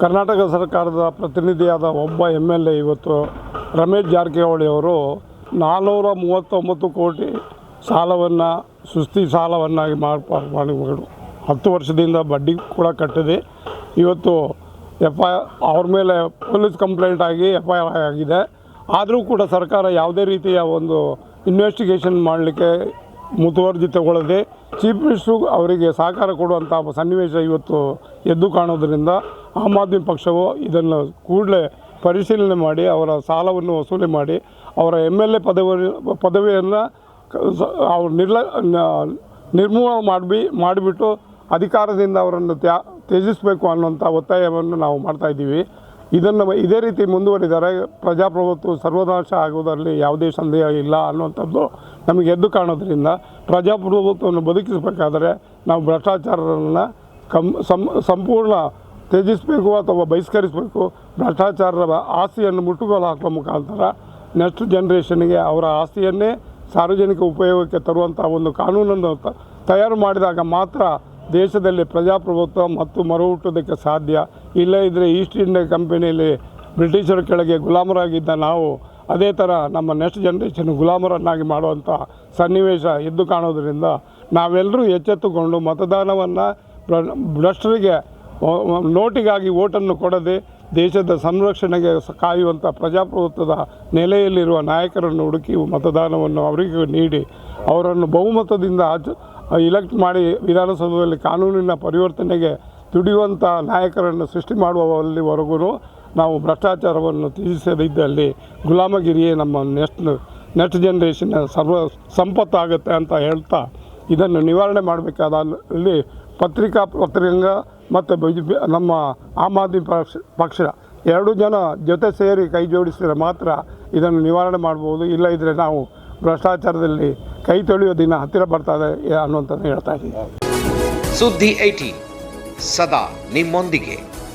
ಕರ್ನಾಟಕ ಸರ್ಕಾರದ ಪ್ರತಿನಿಧಿಯಾದ ಒಬ್ಬ M L A ಇವತ್ತು ರಮೇಶ್ ಜಾರಕಿಹೊಳಿ ಅವರು ನಾನ್ನೂರ ಮೂವತ್ತೊಂಬತ್ತು ಕೋಟಿ ಸಾಲವನ್ನು, ಸುಸ್ತಿ ಸಾಲವನ್ನಾಗಿ ಮಾಡಿಗಳು ಹತ್ತು ವರ್ಷದಿಂದ ಬಡ್ಡಿ ಕೂಡ ಕಟ್ಟಿದೆ. ಇವತ್ತು ಎಫ್ ಐ ಅವ್ರ ಮೇಲೆ ಪೊಲೀಸ್ ಕಂಪ್ಲೇಂಟ್ ಆಗಿ ಎಫ್ ಐ ಆರ್ ಆಗಿದೆ. ಆದರೂ ಕೂಡ ಸರ್ಕಾರ ಯಾವುದೇ ರೀತಿಯ ಒಂದು ಇನ್ವೆಸ್ಟಿಗೇಷನ್ ಮಾಡಲಿಕ್ಕೆ ಮುತುವರ್ಜಿ ತಗೊಳ್ಳದೆ ಚೀಫ್ ಮಿನಿಸ್ಟ್ರು ಅವರಿಗೆ ಸಹಕಾರ ಕೊಡುವಂಥ ಸನ್ನಿವೇಶ ಇವತ್ತು ಎದ್ದು ಕಾಣೋದ್ರಿಂದ ಆಮ್ ಆದ್ಮಿ ಪಕ್ಷವು ಇದನ್ನು ಕೂಡಲೇ ಪರಿಶೀಲನೆ ಮಾಡಿ, ಅವರ ಸಾಲವನ್ನು ವಸೂಲಿ ಮಾಡಿ, ಅವರ ಎಂ ಎಲ್ ಎ ಪದವಿ ಪದವಿಯನ್ನು ಅವ್ರು ನಿರ್ಲ ನಿರ್ಮೂಲ ಮಾಡಿ ಮಾಡಿಬಿಟ್ಟು ಅಧಿಕಾರದಿಂದ ಅವರನ್ನು ತ್ಯಾ, ತ್ಯಜಿಸಬೇಕು ಅನ್ನೋಂಥ ಒತ್ತಾಯವನ್ನು ನಾವು ಮಾಡ್ತಾಯಿದ್ದೀವಿ ಇದನ್ನು ಇದೇ ರೀತಿ ಮುಂದುವರಿದರೆ ಪ್ರಜಾಪ್ರಭುತ್ವ ಸರ್ವನಾಶ ಆಗುವುದರಲ್ಲಿ ಯಾವುದೇ ಸಂದೇಹ ಇಲ್ಲ ಅನ್ನುವಂಥದ್ದು ನಮಗೆ ಎದ್ದು ಕಾಣೋದ್ರಿಂದ ಪ್ರಜಾಪ್ರಭುತ್ವವನ್ನು ಬದುಕಿಸಬೇಕಾದರೆ ನಾವು ಭ್ರಷ್ಟಾಚಾರರನ್ನು ಕಂ ಸಂಪೂರ್ಣ ತ್ಯಜಿಸಬೇಕು ಅಥವಾ ಬಹಿಷ್ಕರಿಸಬೇಕು, ಭ್ರಷ್ಟಾಚಾರದ ಆಸ್ತಿಯನ್ನು ಮುಟ್ಟುಗೋಲು ಹಾಕುವ ಮುಖಾಂತರ ನೆಕ್ಸ್ಟ್ ಜನ್ರೇಷನ್ಗೆ ಅವರ ಆಸ್ತಿಯನ್ನೇ ಸಾರ್ವಜನಿಕ ಉಪಯೋಗಕ್ಕೆ ತರುವಂಥ ಒಂದು ಕಾನೂನನ್ನು ತಯಾರು ಮಾಡಿದಾಗ ಮಾತ್ರ ದೇಶದಲ್ಲಿ ಪ್ರಜಾಪ್ರಭುತ್ವ ಮತ್ತು ಮರು ಹುಟ್ಟೋದಕ್ಕೆ ಸಾಧ್ಯ. ಇಲ್ಲ ಇದ್ದರೆ ಈಸ್ಟ್ ಇಂಡಿಯಾ ಕಂಪನಿಯಲ್ಲಿ ಬ್ರಿಟಿಷರ ಕೆಳಗೆ ಗುಲಾಮರಾಗಿದ್ದ ನಾವು, ಅದೇ ಥರ ನಮ್ಮ ನೆಕ್ಸ್ಟ್ ಜನ್ರೇಷನ್ ಗುಲಾಮರನ್ನಾಗಿ ಮಾಡುವಂಥ ಸನ್ನಿವೇಶ ಎದ್ದು ಕಾಣೋದರಿಂದ ನಾವೆಲ್ಲರೂ ಎಚ್ಚೆತ್ತುಕೊಂಡು ಮತದಾನವನ್ನು ಭ್ರಷ್ಟರಿಗೆ ನೋಟಿಗಾಗಿ ಓಟನ್ನು ಕೊಡದೆ ದೇಶದ ಸಂರಕ್ಷಣೆಗೆ ಕಾಯುವಂಥ ಪ್ರಜಾಪ್ರಭುತ್ವದ ನೆಲೆಯಲ್ಲಿರುವ ನಾಯಕರನ್ನು ಹುಡುಕಿ ಮತದಾನವನ್ನು ಅವರಿಗೆ ನೀಡಿ ಅವರನ್ನು ಬಹುಮತದಿಂದ ಇಲೆಕ್ಟ್ ಮಾಡಿ ವಿಧಾನಸೌಧದಲ್ಲಿ ಕಾನೂನಿನ ಪರಿವರ್ತನೆಗೆ ದುಡಿಯುವಂಥ ನಾಯಕರನ್ನು ಸೃಷ್ಟಿ ಮಾಡುವಲ್ಲಿವರೆಗೂ ನಾವು ಭ್ರಷ್ಟಾಚಾರವನ್ನು ತ್ಯಜಿಸದಿದ್ದಲ್ಲಿ ಗುಲಾಮಗಿರಿಯೇ ನಮ್ಮ ನೆಕ್ಸ್ಟ್ ನೆಕ್ಸ್ಟ್ ಜನ್ರೇಷನ್ ಸರ್ವ ಸಂಪತ್ತಾಗುತ್ತೆ ಅಂತ ಹೇಳ್ತಾ ಇದನ್ನು ನಿವಾರಣೆ ಮಾಡಬೇಕಾದಲ್ಲಿ ಪತ್ರಿಕಾ ಪತ್ರಿಕಾ ಮತ್ತು ಬಿ- ನಮ್ಮ ಆಮ್ ಆದ್ಮಿ ಪಕ್ಷ ಪಕ್ಷ ಎರಡು ಜನ ಜೊತೆ ಸೇರಿ ಕೈ ಜೋಡಿಸಿದರೆ ಮಾತ್ರ ಇದನ್ನು ನಿವಾರಣೆ ಮಾಡ್ಬೋದು. ಇಲ್ಲ ಇದ್ದರೆ ನಾವು ಭ್ರಷ್ಟಾಚಾರದಲ್ಲಿ ಕೈ ತೊಳೆಯೋ ದಿನ ಹತ್ತಿರ ಬರ್ತದೆ ಅನ್ನುವಂಥದ್ದು ಹೇಳ್ತಾ ಇದ್ದೀನಿ. ಸುದ್ದಿ ಐಟಿ ಸದಾ ನಿಮ್ಮೊಂದಿಗೆ.